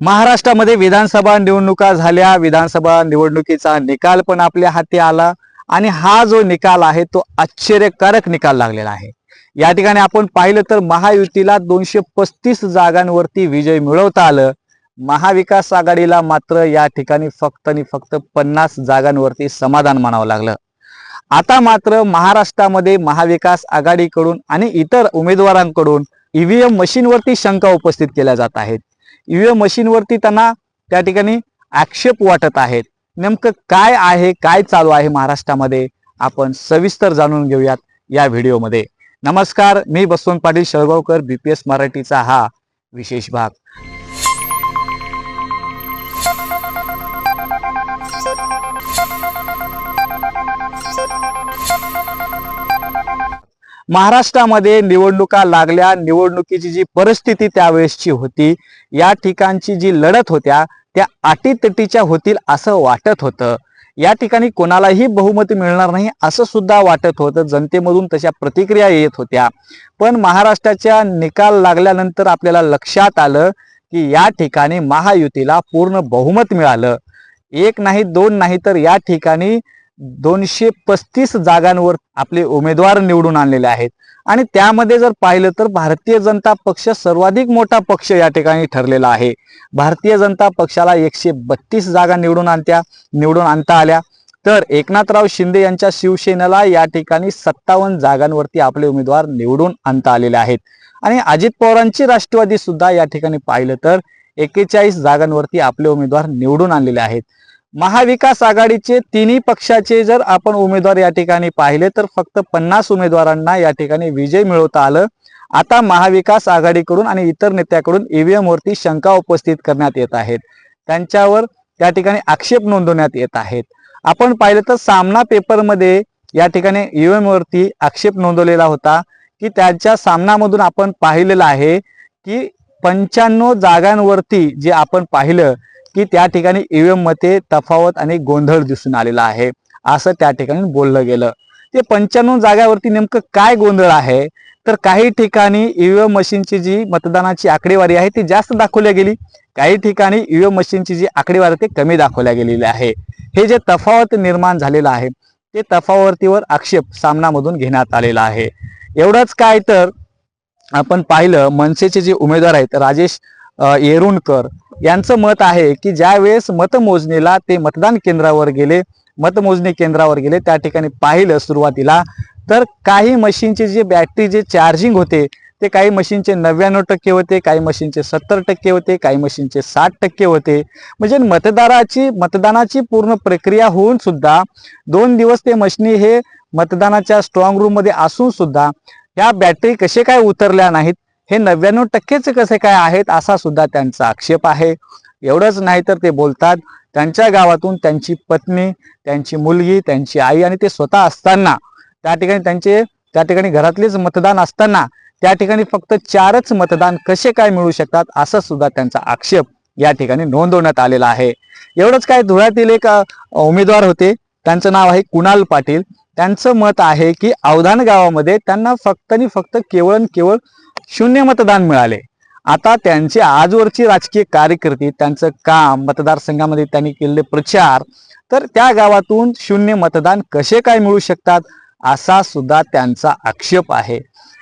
महाराष्ट्रामध्ये विधानसभा निवडणुका झाल्या. विधानसभा निवडणुकीचा निकाल पण आपल्या हाती आला. आणि हा जो निकाल आहे तो आश्चर्यकारक निकाल लागलेला आहे. या ठिकाणी आपण पाहिलं तर महायुतीला दोनशे पस्तीस जागांवरती विजय मिळवता आलं. महाविकास आघाडीला मात्र या ठिकाणी फक्त आणि फक्त पन्नास जागांवरती समाधान मानावं लागलं. आता मात्र महाराष्ट्रामध्ये महाविकास आघाडीकडून आणि इतर उमेदवारांकडून ईव्हीएम मशीनवरती शंका उपस्थित केल्या जात आहेत. ईव्हीएम मशीनवरती त्यांना त्या ठिकाणी आक्षेप वाटत आहेत. नेमकं काय आहे काय चालू आहे महाराष्ट्रामध्ये? आपण सविस्तर जाणून घेऊयात या व्हिडिओमध्ये. नमस्कार मी बसवंत पाटील शळगावकर बीपीएस मराठीचा हा विशेष भाग. महाराष्ट्रामध्ये निवडणुका लागल्या निवडणुकीची जी परिस्थिती त्यावेळेसची होती या ठिकाणची जी लढत होत्या त्या अटीतटीच्या होतील असं वाटत होतं. या ठिकाणी कोणालाही बहुमत मिळणार नाही असं सुद्धा वाटत होतं. जनतेमधून तशा प्रतिक्रिया येत होत्या. पण महाराष्ट्राच्या निकाल लागल्यानंतर आपल्याला लक्षात आलं की या ठिकाणी महायुतीला पूर्ण बहुमत मिळालं. एक नाही दोन नाही तर या ठिकाणी दोनशे पस्तीस जागांवर आपले उमेदवार निवडून आणलेले आहेत. आणि त्यामध्ये जर पाहिलं तर भारतीय जनता पक्ष सर्वाधिक मोठा पक्ष या ठिकाणी ठरलेला आहे. भारतीय जनता पक्षाला एकशे बत्तीस जागा निवडून आणत्या निवडून आणता आल्या. तर एकनाथराव शिंदे यांच्या शिवसेनेला या ठिकाणी सत्तावन्न जागांवरती आपले उमेदवार निवडून आणता आलेले आहेत. आणि अजित पवारांची राष्ट्रवादी सुद्धा या ठिकाणी पाहिलं तर एकेचाळीस जागांवरती आपले उमेदवार निवडून आणलेले आहेत. महाविकास आघाडीचे तिन्ही पक्षाचे जर आपण उमेदवार या ठिकाणी पाहिले तर फक्त पन्नास उमेदवारांना या ठिकाणी विजय मिळवता आलं. आता महाविकास आघाडीकडून आणि इतर नेत्याकडून ईव्हीएम वरती शंका उपस्थित करण्यात येत आहेत. त्यांच्यावर त्या ठिकाणी आक्षेप नोंदवण्यात येत आहेत. आपण पाहिलं तर सामना पेपरमध्ये या ठिकाणी ईव्हीएम वरती आक्षेप नोंदवलेला होता की त्यांच्या सामनामधून आपण पाहिलेलं आहे की पंच्याण्णव जागांवरती जे आपण पाहिलं की त्या ठिकाणी ईव्हीएममध्ये तफावत आणि गोंधळ दिसून आलेला आहे. असं त्या ठिकाणी बोललं गेलं. ते पंच्याण्णव जागावरती नेमकं काय गोंधळ आहे? तर काही ठिकाणी ईव्हीएम मशीनची जी मतदानाची आकडेवारी आहे ती जास्त दाखवल्या गेली. काही ठिकाणी ईव्हीएम मशीनची जी आकडेवारी ती कमी दाखवल्या गेलेली आहे. हे जे तफावत निर्माण झालेलं आहे ते तफावतीवर आक्षेप सामनामधून घेण्यात आलेला आहे. एवढंच काय तर आपण पाहिलं मनसेचे जे उमेदवार आहेत राजेश येरुणकर यांचं मत आहे की ज्या वेळेस मतमोजणीला ते मतदान केंद्रावर गेले मतमोजणी केंद्रावर गेले त्या ठिकाणी पाहिलं सुरुवातीला तर काही मशीनचे जे बॅटरी जे चार्जिंग होते ते काही मशीनचे नव्याण्णव टक्के होते काही मशीनचे सत्तर टक्के होते काही मशीनचे साठ टक्के होते. म्हणजे मतदाराची मतदानाची पूर्ण प्रक्रिया होऊन सुद्धा दोन दिवस ते मशीनी हे मतदानाच्या स्ट्रॉंग रूममध्ये असून सुद्धा या बॅटरी कसे काय उतरल्या नाहीत हे नव्याण्णव टक्केच कसे काय आहेत असा सुद्धा त्यांचा आक्षेप आहे. एवढंच नाही तर ते बोलतात त्यांच्या गावातून त्यांची पत्नी त्यांची मुलगी त्यांची आई आणि ते स्वतः असताना त्या ठिकाणी त्यांचे त्या ठिकाणी घरातलेच मतदान असताना त्या ठिकाणी फक्त चारच मतदान कसे काय मिळू शकतात असं सुद्धा त्यांचा आक्षेप या ठिकाणी नोंदवण्यात आलेला आहे. एवढंच काय धुळ्यातील एक उमेदवार होते त्यांचं नाव आहे कुणाल पाटील. त्यांचं मत आहे की अवधान गावामध्ये त्यांना फक्त आणि फक्त केवळ केवळ शून्य मतदान मिळाले. आता त्यांची आजवरची राजकीय कार्यकर्ती त्यांचं काम मतदारसंघामध्ये त्यांनी केलेले प्रचार तर त्या गावातून शून्य मतदान कसे काय मिळू शकतात असा सुद्धा त्यांचा आक्षेप आहे.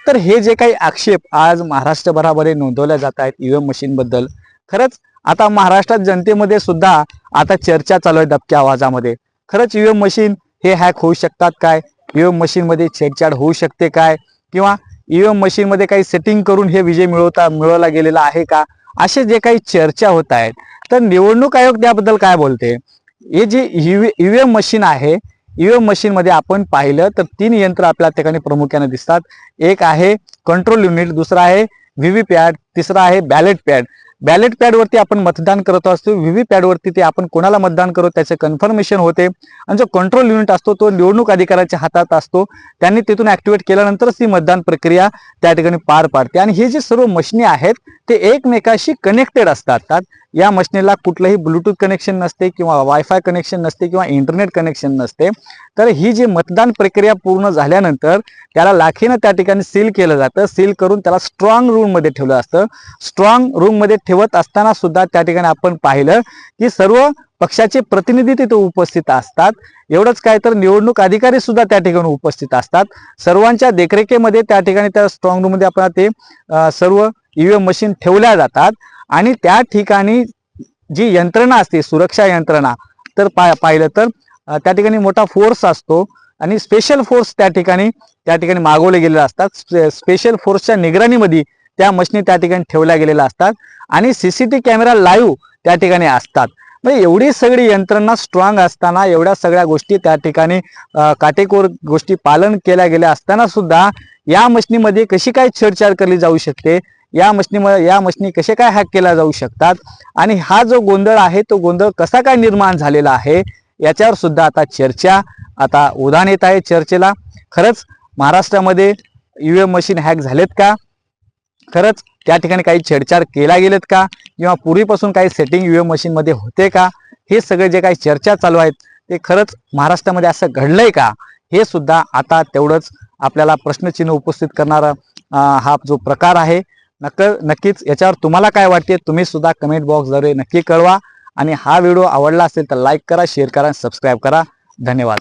तर हे जे काही आक्षेप आज महाराष्ट्रभरामध्ये नोंदवल्या जात आहेत ईव्हीएम मशीन बद्दल खरंच आता महाराष्ट्रात जनतेमध्ये सुद्धा आता चर्चा चालू आहे दबक्या आवाजामध्ये. खरंच ईव्हीएम मशीन हे हॅक होऊ शकतात काय? ईव्हीएम मशीन मध्ये छेडछाड होऊ शकते काय? किंवा ईव्हीएम मशीन मध्ये काही सेटिंग करून हे विजय मिळवता मिळवला गेलेला आहे का? असे जे काही चर्चा होत आहेत तर निवडणूक आयोग त्याबद्दल काय बोलते? हे जे ईव्हीएम मशीन आहे ईव्हीएम मशीन मध्ये आपण पाहिलं तर तीन यंत्र आपल्या ठिकाणी प्रामुख्याने दिसतात. एक आहे कंट्रोल युनिट दुसरा आहे व्हीव्ही पॅड तिसरा आहे बॅलेट पॅड बॅलेट पॅड वरती आपण मतदान करत असतो. व्हीव्ही पॅड वरती ते आपण कोणाला मतदान करतो त्याचे कन्फर्मेशन होते. आणि जो कंट्रोल युनिट असतो तो निवडणूक अधिकाऱ्याच्या हातात असतो. त्यांनी तिथून ऍक्टिव्हेट केल्यानंतरच ती मतदान प्रक्रिया त्या ठिकाणी पार पाडते. आणि हे जे सर्व मशिनी आहेत ते एकमेकाशी कनेक्टेड असतात. या मशीनला कुठलंही ब्लूटूथ कनेक्शन नसते किंवा वायफाय कनेक्शन नसते किंवा इंटरनेट कनेक्शन नसते. तर ही जी मतदान प्रक्रिया पूर्ण झाल्यानंतर त्याला लाखीनं त्या ठिकाणी सील केलं जातं. सील करून त्याला स्ट्रॉंग रूममध्ये ठेवलं असतं. स्ट्रॉंग रूममध्ये ठेवत असताना सुद्धा त्या ठिकाणी आपण पाहिलं की सर्व पक्षाचे प्रतिनिधी तिथे उपस्थित असतात. एवढंच काय तर निवडणूक अधिकारी सुद्धा त्या ठिकाणी उपस्थित असतात. सर्वांच्या देखरेखीमध्ये त्या ठिकाणी त्या स्ट्रॉंग रूममध्ये आपण ते सर्व ईव्हीएम मशीन ठेवल्या जातात आणि त्या ठिकाणी जी यंत्रणा असते सुरक्षा यंत्रणा तर पा पाहिलं तर त्या ठिकाणी मोठा फोर्स असतो आणि स्पेशल फोर्स त्या ठिकाणी त्या ठिकाणी मागवले गेलेले असतात. स्पेशल फोर्सच्या निगराणीमध्ये त्या मशीनी त्या ठिकाणी ठेवल्या गेलेल्या असतात आणि सीसीटीव्ही कॅमेरा लाईव्ह त्या ठिकाणी असतात. म्हणजे एवढी सगळी यंत्रणा स्ट्रॉंग असताना एवढ्या सगळ्या गोष्टी त्या ठिकाणी काटेकोर गोष्टी पालन केल्या गेल्या असताना सुद्धा या मशीनीमध्ये कशी काय छेडछाड केली जाऊ शकते? या मशिनीमध्ये या मशनी कसे काय हॅक केल्या जाऊ शकतात? आणि हा जो गोंधळ आहे तो गोंधळ कसा काय निर्माण झालेला आहे याच्यावर सुद्धा आता चर्चा आता उदाहरण येत आहे चर्चेला. खरंच महाराष्ट्रामध्ये यू एम मशीन हॅक झालेत का? खरंच त्या ठिकाणी काही छेडछाड केला गेलेत का? किंवा पूर्वीपासून काही सेटिंग यू एम मशीनमध्ये होते का? हे सगळे जे काही चर्चा चालू आहेत ते खरंच महाराष्ट्रामध्ये असं घडलंय का? हे सुद्धा आता तेवढंच आपल्याला प्रश्नचिन्ह उपस्थित करणारा हा जो प्रकार आहे नक्क नक्कीच याच्यावर तुम्हाला काय वाटते तुम्ही सुद्धा कमेंट बॉक्सद्वारे नक्की कळवा. आणि हा व्हिडिओ आवडला असेल तर लाईक करा शेअर करा सबस्क्राईब करा. धन्यवाद.